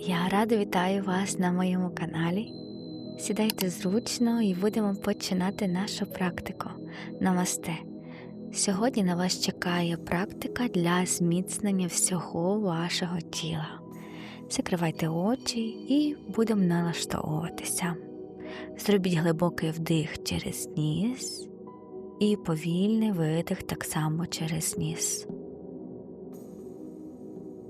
Я рада вітаю вас на моєму каналі. Сідайте зручно і будемо починати нашу практику. Намасте. Сьогодні на вас чекає практика для зміцнення всього вашого тіла. Закривайте очі і будемо налаштовуватися. Зробіть глибокий вдих через ніс і повільний видих так само через ніс.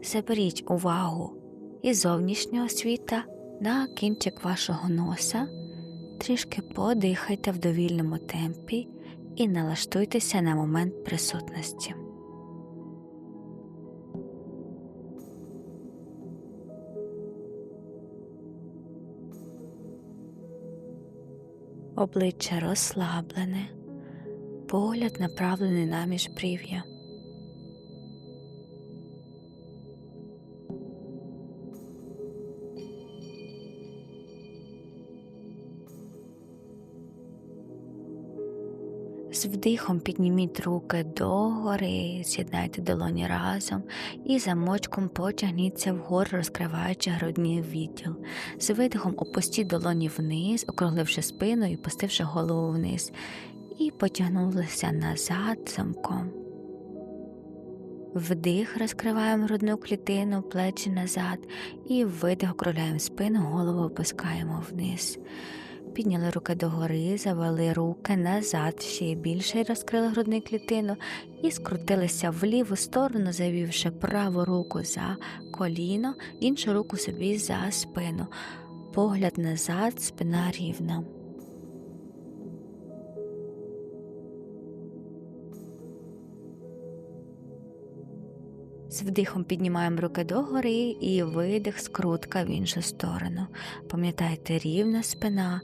Заберіть увагу із зовнішнього світа на кінчик вашого носа, трішки подихайте в довільному темпі і налаштуйтеся на момент присутності. Обличчя розслаблене, погляд направлений на міжбрів'я. З вдихом підніміть руки догори, з'єднайте долоні разом і замочком потягніться вгору, розкриваючи грудний відділ. З видихом опустіть долоні вниз, округливши спину і пустивши голову вниз, і потягнулися назад замком. Вдих розкриваємо грудну клітину, плечі назад, і видих округляємо спину, голову опускаємо вниз. Підняли руки догори, завели руки назад, ще більше розкрили грудну клітину і скрутилися в ліву сторону, завівши праву руку за коліно, іншу руку собі за спину. Погляд назад, спина рівна. З вдихом піднімаємо руки догори і видих, скрутка в іншу сторону. Пам'ятайте, рівна спина.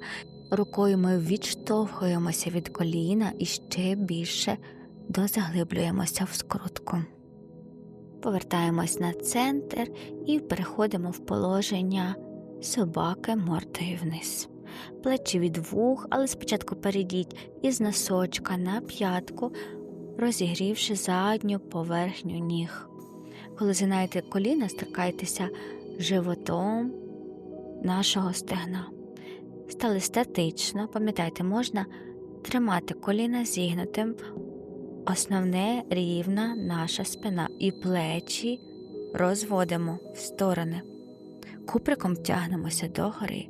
Рукою ми відштовхуємося від коліна і ще більше дозаглиблюємося в скрутку. Повертаємось на центр і переходимо в положення собаки мордою вниз. Плечі від вух, але спочатку перейдіть із носочка на п'ятку, розігрівши задню поверхню ніг. Коли згинаєте коліна, стикайтеся животом нашого стегна. Стали статично, пам'ятайте, можна тримати коліна зігнутим, основне рівна наша спина і плечі розводимо в сторони. Куприком тягнемося догори,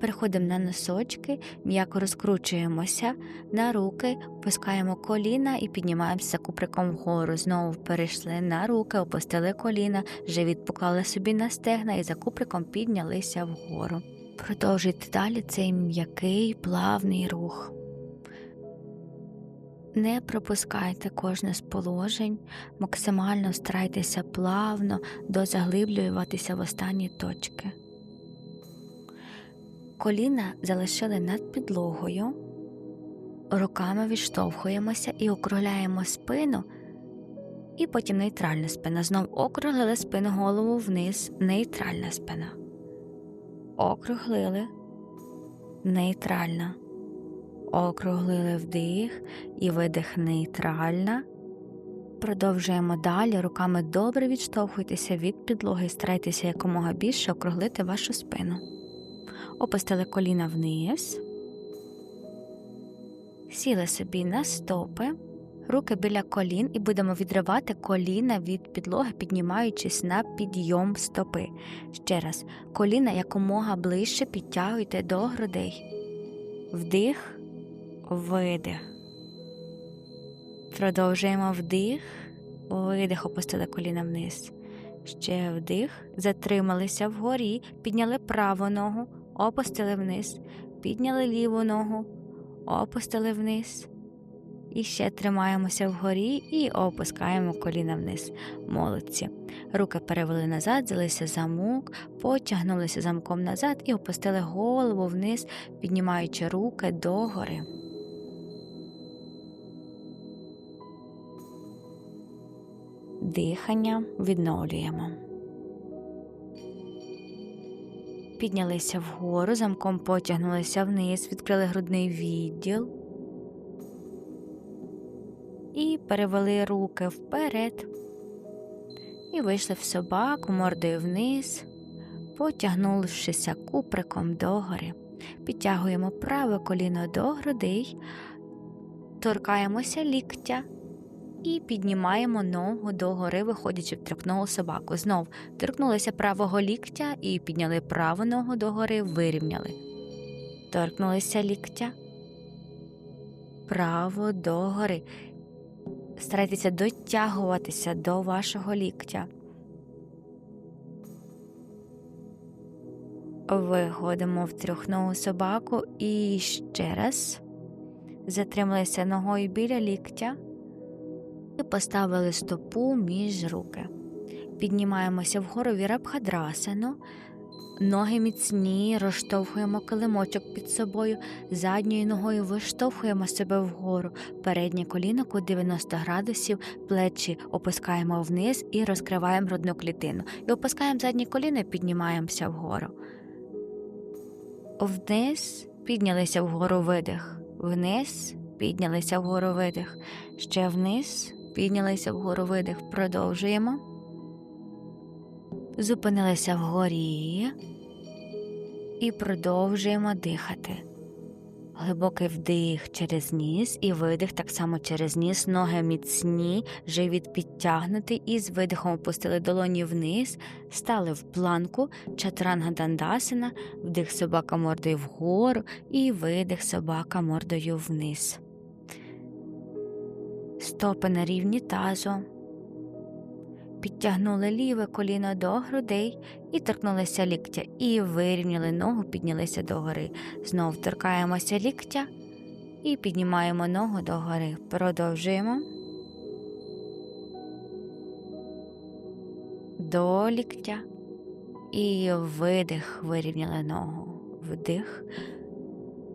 переходимо на носочки, м'яко розкручуємося на руки, опускаємо коліна і піднімаємося куприком вгору. Знову перейшли на руки, опустили коліна, живіт поклали собі на стегна і за куприком піднялися вгору. Продовжуйте далі цей м'який плавний рух. Не пропускайте кожне з положень, максимально старайтеся плавно дозаглиблюватися в останні точки. Коліна залишили над підлогою, руками відштовхуємося і округляємо спину, і потім нейтральна спина. Знов округлили спину голову вниз, нейтральна спина. Округлили, нейтральна округлили вдих і видих нейтральна. Продовжуємо далі, руками добре відштовхуйтеся від підлоги старайтеся якомога більше округлити вашу спину. Опустили коліна вниз, сіли собі на стопи, руки біля колін і будемо відривати коліна від підлоги, піднімаючись на підйом стопи. Ще раз, коліна якомога ближче підтягуйте до грудей. Вдих видих. Продовжуємо вдих, видих, опустили коліна вниз. Ще вдих, затрималися вгорі, підняли праву ногу, опустили вниз, підняли ліву ногу, опустили вниз. І ще тримаємося вгорі і опускаємо коліна вниз. Молодці. Руки перевели назад, взялися замок, потягнулися замком назад і опустили голову вниз, піднімаючи руки догори. Дихання відновлюємо. Піднялися вгору, замком потягнулися вниз, відкрили грудний відділ і перевели руки вперед. І вийшли в собаку мордою вниз, потягнувшися куприком догори. Підтягуємо праве коліно до грудей, торкаємося ліктя і піднімаємо ногу догори, виходячи в трьохногу собаку. Знов торкнулися правого ліктя і підняли праву ногу догори, вирівняли. Торкнулися ліктя. Право догори. Старайтеся дотягуватися до вашого ліктя. Виходимо в трьохногу собаку і ще раз затрималися ногою біля ліктя і поставили стопу між руки. Піднімаємося вгору вірабхадрасану, ноги міцні, розштовхуємо килимочок під собою, задньою ногою виштовхуємо себе вгору, переднє коліно у 90 градусів, плечі опускаємо вниз і розкриваємо грудну клітину. І опускаємо заднє коліно і піднімаємося вгору. Вниз піднялися вгору видих, вниз піднялися вгору видих, ще вниз піднялися вгору видих. Продовжуємо. Зупинилися вгорі і продовжуємо дихати. Глибокий вдих через ніс і видих так само через ніс, ноги міцні, живіт підтягнутий і з видихом опустили долоні вниз, стали в планку, чатуранга дандасана, вдих собака мордою вгору і видих собака мордою вниз. Стопи на рівні тазу. Підтягнули ліве коліно до грудей і торкнулися ліктя, і вирівняли ногу, піднялися догори. Знов торкаємося ліктя і піднімаємо ногу догори. Продовжуємо. До ліктя. І видих, вирівняли ногу. Вдих.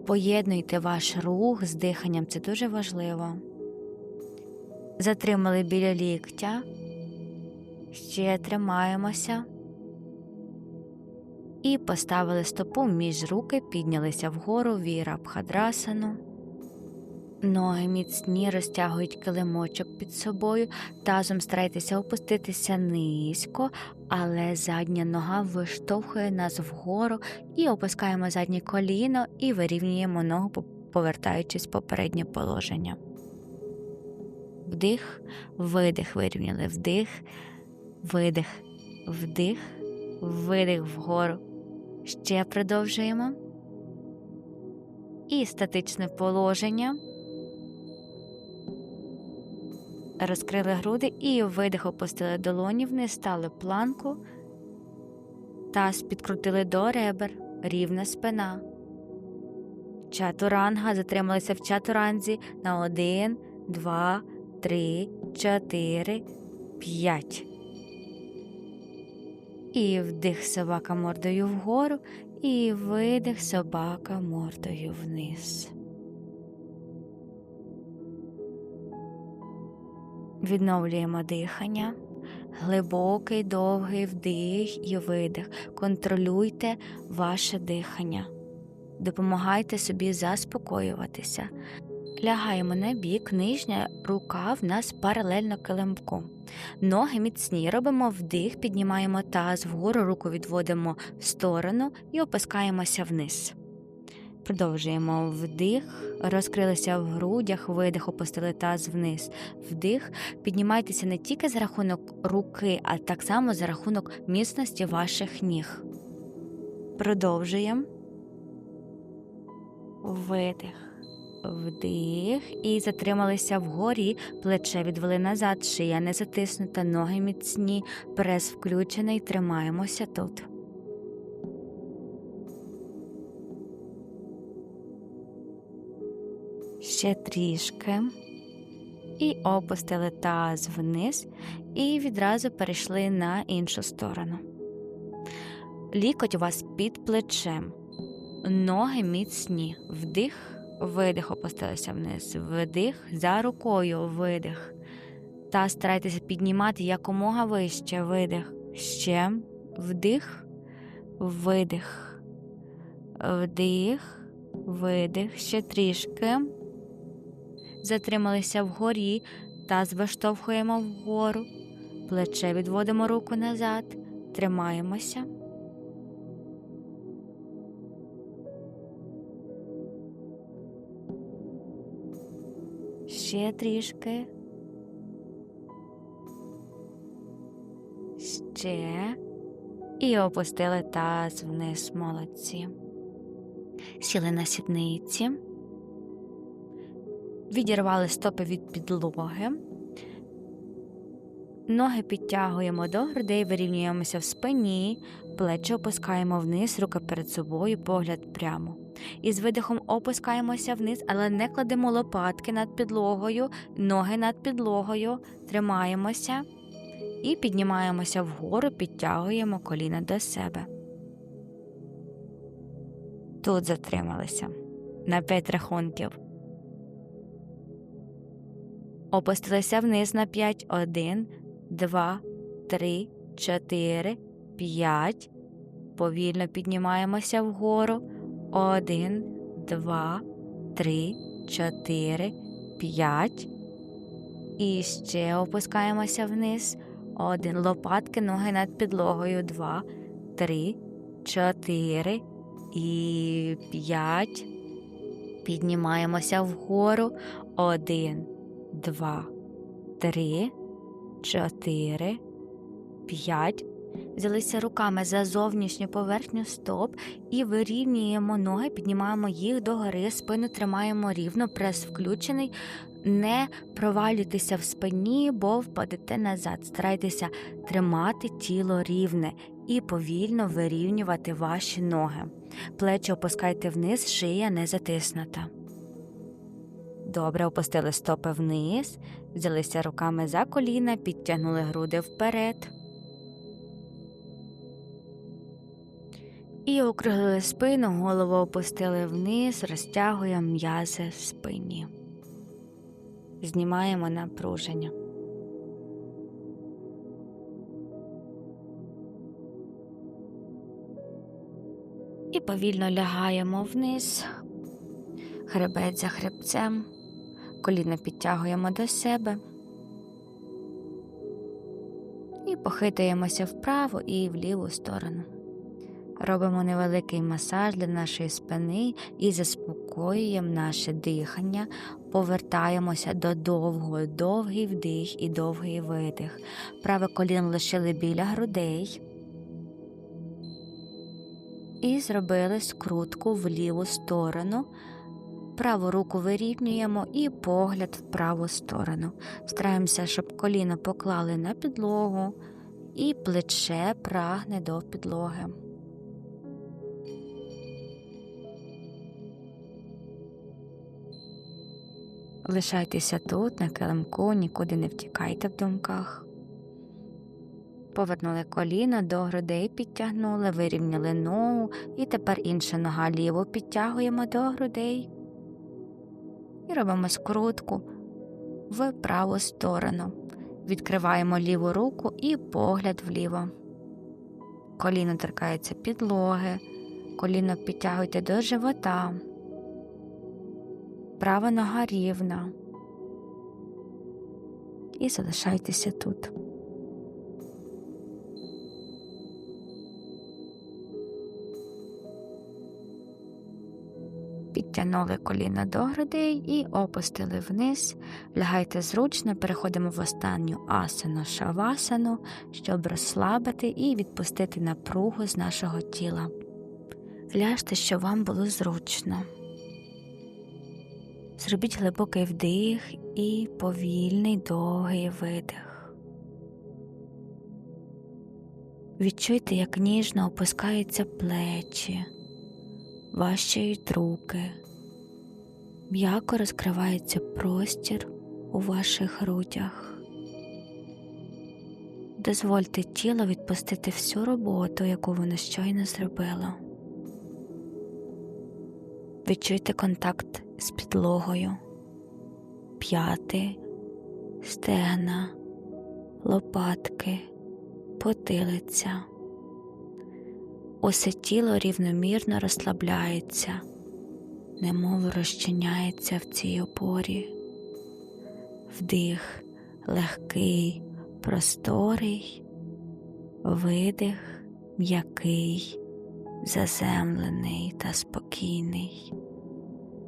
Поєднуйте ваш рух з диханням, це дуже важливо. Затримали біля ліктя. Ще тримаємося. І поставили стопу між руки, піднялися вгору віра бхадрасану. Ноги міцні розтягують килимочок під собою, тазом старайтеся опуститися низько, але задня нога виштовхує нас вгору і опускаємо заднє коліно і вирівнюємо ногу, повертаючись в попереднє положення. Вдих, видих, вирівняли вдих, видих, вдих, видих вгору. Ще продовжуємо. І статичне положення. Розкрили груди і видих опустили долоні вниз, стали планку, таз підкрутили до ребер, рівна спина. Чатуранга затрималися в чатуранзі на один, два, три, чотири, п'ять. І вдих собака мордою вгору, і видих собака мордою вниз. Відновлюємо дихання, глибокий, довгий вдих і видих. Контролюйте ваше дихання, допомагайте собі заспокоюватися. Лягаємо на бік, нижня рука в нас паралельно килимку. Ноги міцні, робимо вдих, піднімаємо таз вгору, руку відводимо в сторону і опускаємося вниз. Продовжуємо вдих, розкрилися в грудях, видих, опустили таз вниз. Вдих, піднімайтеся не тільки за рахунок руки, а так само за рахунок міцності ваших ніг. Продовжуємо. Видих. Вдих і затрималися вгорі, плече відвели назад, шия не затиснута, ноги міцні, прес включений, тримаємося тут. Ще трішки. І опустили таз вниз, і відразу перейшли на іншу сторону. Лікоть у вас під плечем, ноги міцні, вдих видих опустилися вниз, вдих за рукою, видих. Та старайтеся піднімати якомога вище. Видих. Ще. Вдих, видих, вдих, видих, ще трішки. Затрималися вгорі, таз виштовхуємо вгору, плече відводимо руку назад, тримаємося. Ще трішки. Ще. І опустили таз вниз молодці. Сіли на сідниці. Відірвали стопи від підлоги. Ноги підтягуємо до грудей, вирівнюємося в спині, плечі опускаємо вниз, руки перед собою, погляд прямо. І з видихом опускаємося вниз, але не кладемо лопатки над підлогою, ноги над підлогою, тримаємося і піднімаємося вгору, підтягуємо коліна до себе. Тут затрималися на п'ять рахунків. Опустилися вниз на п'ять. Один, два, три, чотири, п'ять. Повільно піднімаємося вгору. Один, два, три, чотири, п'ять. І ще опускаємося вниз. Один. Лопатки, ноги над підлогою. Два, три, чотири і п'ять. Піднімаємося вгору. Один, два, три, чотири, п'ять. Взялися руками за зовнішню поверхню стоп і вирівнюємо ноги, піднімаємо їх догори, спину тримаємо рівно, прес включений. Не провалюйтеся в спині, бо впадете назад. Старайтеся тримати тіло рівне і повільно вирівнювати ваші ноги. Плечі опускайте вниз, шия не затиснута. Добре, опустили стопи вниз, взялися руками за коліна, підтягнули груди вперед. І округлили спину, голову опустили вниз, розтягуємо м'язи в спині. Знімаємо напруження. І повільно лягаємо вниз, хребет за хребцем, коліна підтягуємо до себе і похитуємося вправо і в ліву сторону. Робимо невеликий масаж для нашої спини і заспокоюємо наше дихання, повертаємося до довгого, довгий вдих і довгий видих. Праве коліно лишили біля грудей. І зробили скрутку в ліву сторону. Праву руку вирівнюємо і погляд в праву сторону. Стараємося, щоб коліно поклали на підлогу, і плече прагне до підлоги. Лишайтеся тут, на килимку, нікуди не втікайте в думках. Повернули коліно до грудей, підтягнули, вирівняли ногу, і тепер інша нога ліву підтягуємо до грудей і робимо скрутку в праву сторону. Відкриваємо ліву руку і погляд вліво. Коліно торкається підлоги, коліно підтягуйте до живота. Права нога рівна. І залишайтеся тут. Підтягнули коліна до грудей і опустили вниз. Лягайте зручно, переходимо в останню асану шавасану, щоб розслабити і відпустити напругу з нашого тіла. Ляжте, щоб вам було зручно. Зробіть глибокий вдих і повільний довгий видих. Відчуйте, як ніжно опускаються плечі, важчають руки, м'яко розкривається простір у ваших грудях. Дозвольте тілу відпустити всю роботу, яку воно щойно зробило. Відчуйте контакт з підлогою, п'яти, стегна, лопатки, потилиця. Усе тіло рівномірно розслабляється, немов розчиняється в цій опорі. Вдих легкий, просторий, видих м'який, заземлений та спокійний.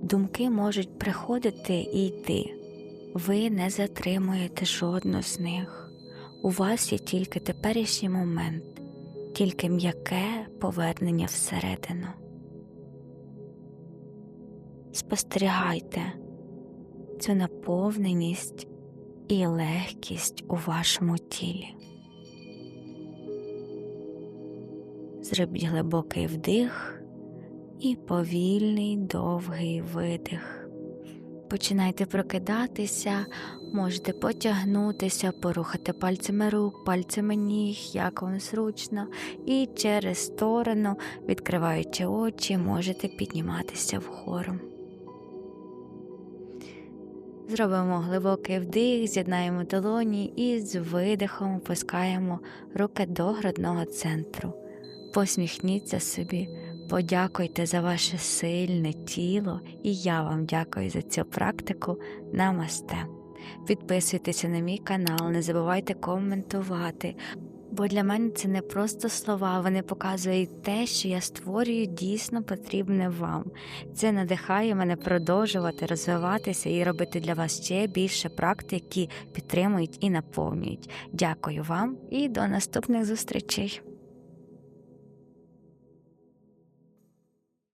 Думки можуть приходити і йти, Ви не затримуєте жодну з них. У вас є тільки теперішній момент, тільки м'яке повернення всередину. Спостерігайте цю наповненість і легкість у вашому тілі. Зробіть глибокий вдих і повільний довгий видих. Починайте прокидатися, можете потягнутися, порухати пальцями рук, пальцями ніг, як вам зручно, і через сторону, відкриваючи очі, можете підніматися вгору. Зробимо глибокий вдих, з'єднаємо долоні і з видихом опускаємо руки до грудного центру. Посміхніться собі, подякуйте за ваше сильне тіло, і я вам дякую за цю практику. Намасте. Підписуйтеся на мій канал, не забувайте коментувати. Бо для мене це не просто слова, вони показують те, що я створюю дійсно потрібне вам. Це надихає мене продовжувати розвиватися і робити для вас ще більше практик, які підтримують і наповнюють. Дякую вам і до наступних зустрічей!